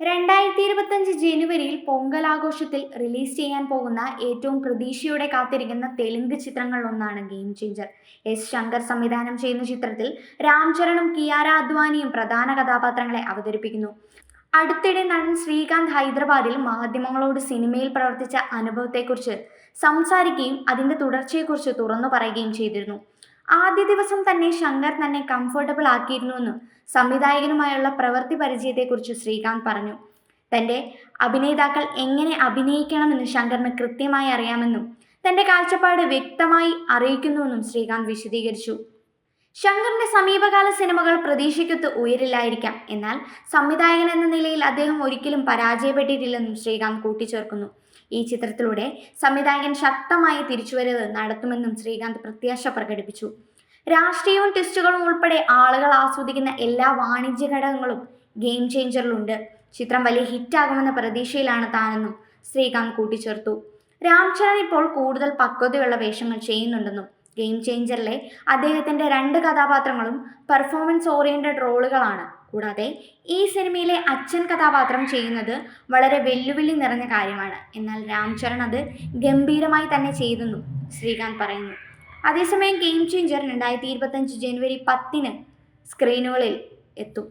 രണ്ടായിരത്തി ഇരുപത്തഞ്ച് ജനുവരിയിൽ പൊങ്കൽ ആഘോഷത്തിൽ റിലീസ് ചെയ്യാൻ പോകുന്ന ഏറ്റവും പ്രതീക്ഷയോടെ കാത്തിരിക്കുന്ന തെലുങ്ക് ചിത്രങ്ങളിലൊന്നാണ് ഗെയിം ചേഞ്ചർ എസ് ശങ്കർ സംവിധാനം ചെയ്യുന്ന ചിത്രത്തിൽ രാംചരണും കിയാര അദ്വാനിയും പ്രധാന കഥാപാത്രങ്ങളെ അവതരിപ്പിക്കുന്നു. അടുത്തിടെ നടൻ ശ്രീകാന്ത് ഹൈദരാബാദിൽ മാധ്യമങ്ങളോട് സിനിമയിൽ പ്രവർത്തിച്ച അനുഭവത്തെക്കുറിച്ച് സംസാരിക്കുകയും അതിന്റെ തുടർച്ചയെക്കുറിച്ച് തുറന്നു പറയുകയും ചെയ്തിരുന്നു. ആദ്യ ദിവസം തന്നെ ശങ്കർ തന്നെ കംഫർട്ടബിൾ ആക്കിയിരുന്നുവെന്നും സംവിധായകനുമായുള്ള പ്രവൃത്തി പരിചയത്തെക്കുറിച്ച് ശ്രീകാന്ത് പറഞ്ഞു. തന്റെ അഭിനേതാക്കൾ എങ്ങനെ അഭിനയിക്കണമെന്ന് ശങ്കറിന് കൃത്യമായി അറിയാമെന്നും തന്റെ കാഴ്ചപ്പാട് വ്യക്തമായി അറിയിക്കുന്നുവെന്നും ശ്രീകാന്ത് വിശദീകരിച്ചു. ശങ്കറിന്റെ സമീപകാല സിനിമകൾ പ്രതീക്ഷയ്ക്കൊത്ത് ഉയരില്ലായിരിക്കാം. എന്നാൽ സംവിധായകൻ എന്ന നിലയിൽ അദ്ദേഹം ഒരിക്കലും പരാജയപ്പെട്ടിട്ടില്ലെന്നും ശ്രീകാന്ത് കൂട്ടിച്ചേർക്കുന്നു. ഈ ചിത്രത്തിലൂടെ സംവിധായകൻ ശക്തമായ തിരിച്ചുവരവ് നടത്തുമെന്നും ശ്രീകാന്ത് പ്രത്യാശ പ്രകടിപ്പിച്ചു. രാഷ്ട്രീയവും ടെസ്റ്റുകളും ഉൾപ്പെടെ ആളുകൾ ആസ്വദിക്കുന്ന എല്ലാ വാണിജ്യ ഘടകങ്ങളും ഗെയിം ചേഞ്ചറിലുണ്ട് ചിത്രം വലിയ ഹിറ്റാകുമെന്ന പ്രതീക്ഷയിലാണ് താനെന്നും ശ്രീകാന്ത് കൂട്ടിച്ചേർത്തു. രാംചരൺ ഇപ്പോൾ കൂടുതൽ പക്വതയുള്ള വേഷങ്ങൾ ചെയ്യുന്നുണ്ടെന്നും ഗെയിം ചേഞ്ചറിലെ അദ്ദേഹത്തിന്റെ രണ്ട് കഥാപാത്രങ്ങളും പെർഫോമൻസ് ഓറിയന്റഡ് റോളുകളാണ് കൂടാതെ ഈ സിനിമയിലെ അച്ഛൻ കഥാപാത്രം ചെയ്യുന്നത് വളരെ വെല്ലുവിളി നിറഞ്ഞ കാര്യമാണ്. എന്നാൽ രാംചരൺ അത് ഗംഭീരമായി തന്നെ ചെയ്തെന്നും ശ്രീകാന്ത് പറയുന്നു. അതേസമയം ഗെയിം ചേഞ്ചർ രണ്ടായിരത്തി ഇരുപത്തഞ്ച് ജനുവരി പത്തിന് സ്ക്രീനുകളിൽ എത്തും.